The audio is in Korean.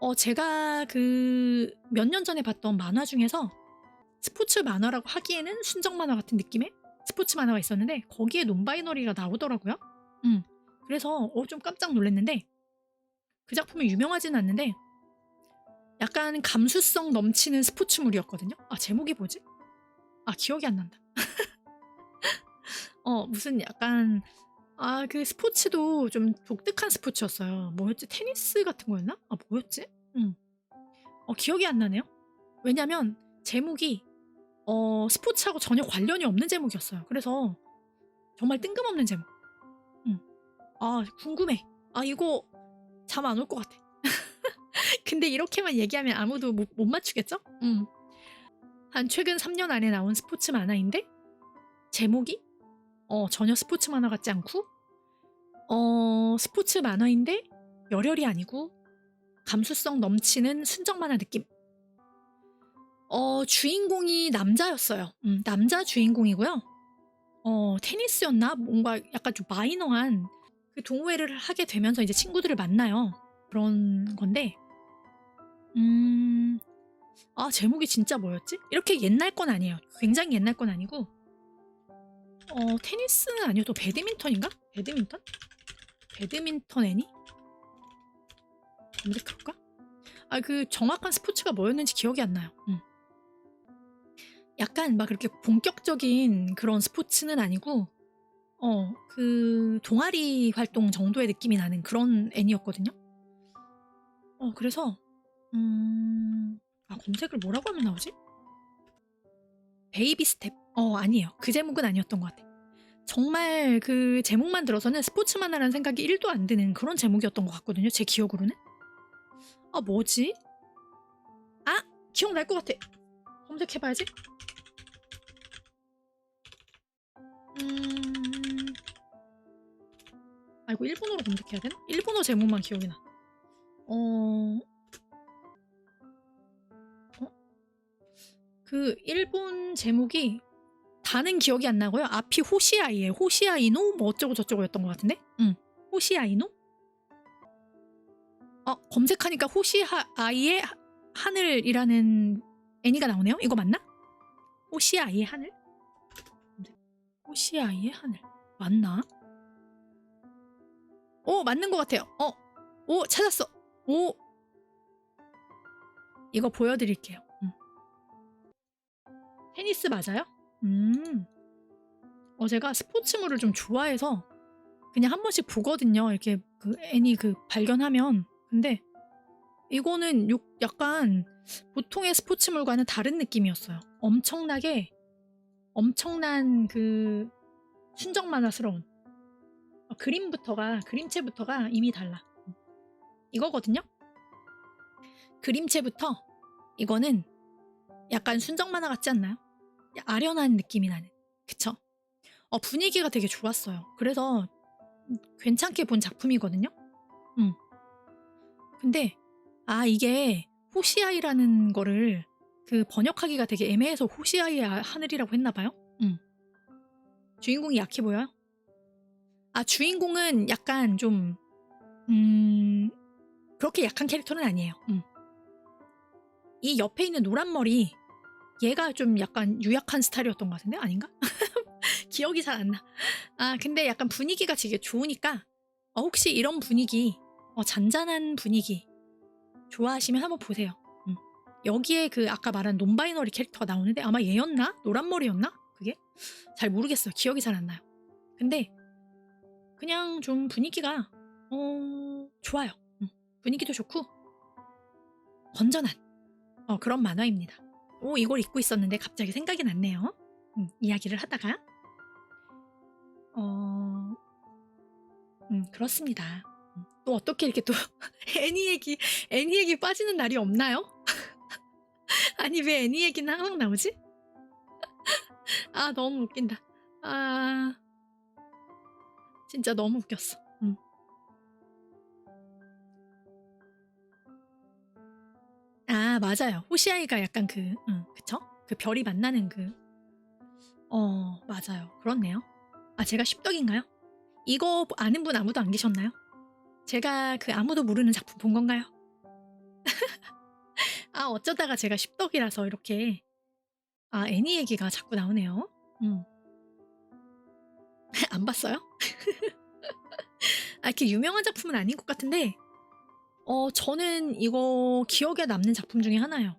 어, 제가 그 몇 년 전에 봤던 만화 중에서 스포츠 만화라고 하기에는 순정 만화 같은 느낌의 스포츠 만화가 있었는데 거기에 논바이너리가 나오더라고요. 음. 그래서 어, 좀 깜짝 놀랐는데 그 작품이 유명하진 않는데 약간 감수성 넘치는 스포츠물이었거든요. 아 제목이 뭐지? 아 기억이 안 난다. 어 무슨 약간 아 그 스포츠도 좀 독특한 스포츠였어요. 뭐였지? 테니스 같은 거였나? 아 뭐였지? 음. 어 기억이 안 나네요. 왜냐면 제목이 어 스포츠하고 전혀 관련이 없는 제목이었어요. 그래서 정말 뜬금없는 제목. 음. 아 궁금해. 아 이거 잠 안 올 것 같아. 근데 이렇게만 얘기하면 아무도 못, 못 맞추겠죠? 음. 한 최근 3년 안에 나온 스포츠 만화인데 제목이 어, 전혀 스포츠 만화 같지 않고 어, 스포츠 만화인데 열혈이 아니고 감수성 넘치는 순정 만화 느낌. 어, 주인공이 남자였어요. 음, 남자 주인공이고요. 어, 테니스였나? 뭔가 약간 좀 마이너한 그 동호회를 하게 되면서 이제 친구들을 만나요. 그런 건데, 음, 아, 제목이 진짜 뭐였지? 이렇게 옛날 건 아니에요. 굉장히 옛날 건 아니고, 어, 테니스는 아니어도 배드민턴인가? 배드민턴? 배드민턴 애니? 검색해볼까? 아, 그 정확한 스포츠가 뭐였는지 기억이 안 나요. 음. 약간 막 그렇게 본격적인 그런 스포츠는 아니고, 어, 그 동아리 활동 정도의 느낌이 나는 그런 애니였거든요. 어, 그래서, 음, 아, 검색을 뭐라고 하면 나오지? 베이비 스텝. 어, 아니에요. 그 제목은 아니었던 것 같아. 정말 그 제목만 들어서는 스포츠 만화라는 생각이 1도 안 드는 그런 제목이었던 것 같거든요. 제 기억으로는. 아, 뭐지? 아! 기억날 것 같아. 검색해봐야지. 음... 아, 이거 일본어로 검색해야 되나? 일본어 제목만 기억이 나. 어... 어? 그 일본 제목이 다는 기억이 안 나고요. 앞이 호시아이예요. 호시아이노 뭐 어쩌고 저쩌고였던 것 같은데? 응. 호시아이노? 어, 검색하니까 호시아이의 하- 하늘이라는 애니가 나오네요. 이거 맞나? 호시아이의 하늘? 호시아이의 하늘 맞나? 오 맞는 것 같아요. 어, 오 찾았어. 오 이거 보여드릴게요. 음. 테니스 맞아요? 음. 어 제가 스포츠물을 좀 좋아해서 그냥 한 번씩 보거든요. 이렇게 그 애니 그 발견하면. 근데 이거는 요- 약간 보통의 스포츠물과는 다른 느낌이었어요. 엄청나게 엄청난 그 순정 만화스러운 어, 그림부터가 그림체부터가 이미 달라. 이거거든요. 그림체부터 이거는 약간 순정 만화 같지 않나요? 아련한 느낌이 나는. 그쵸? 어, 분위기가 되게 좋았어요. 그래서 괜찮게 본 작품이거든요. 음. 근데 아 이게 호시아이라는 거를 그 번역하기가 되게 애매해서 호시아이의 아- 하늘이라고 했나 봐요. 음. 주인공이 약해 보여요? 아 주인공은 약간 좀 음, 그렇게 약한 캐릭터는 아니에요. 음. 이 옆에 있는 노란 머리 얘가 좀 약간 유약한 스타일이었던 것 같은데 아닌가? 기억이 잘 안 나. 아 근데 약간 분위기가 되게 좋으니까 어, 혹시 이런 분위기 어, 잔잔한 분위기 좋아하시면 한번 보세요. 음. 여기에 그 아까 말한 논바이너리 캐릭터가 나오는데 아마 얘였나? 노란 머리였나? 그게 잘 모르겠어요. 기억이 잘 안 나요. 근데 그냥 좀 분위기가 어 좋아요. 음. 분위기도 좋고 건전한 어, 그런 만화입니다. 오 이걸 잊고 있었는데 갑자기 생각이 났네요. 음, 이야기를 하다가 어, 음, 그렇습니다. 음, 또 어떻게 이렇게 또 애니 얘기 애니 얘기 빠지는 날이 없나요? 아니 왜 애니 얘기는 항상 나오지? 아 너무 웃긴다. 아 진짜 너무 웃겼어. 아 맞아요. 호시아이가 약간 그, 응, 그쵸? 그 별이 만나는 그, 어 맞아요. 그렇네요. 아 제가 십덕인가요? 이거 아는 분 아무도 안 계셨나요? 제가 그 아무도 모르는 작품 본 건가요? 아 어쩌다가 제가 십덕이라서 이렇게 아 애니 얘기가 자꾸 나오네요. 음. 안 봤어요? 아 이렇게 유명한 작품은 아닌 것 같은데 어, 저는 이거 기억에 남는 작품 중에 하나예요.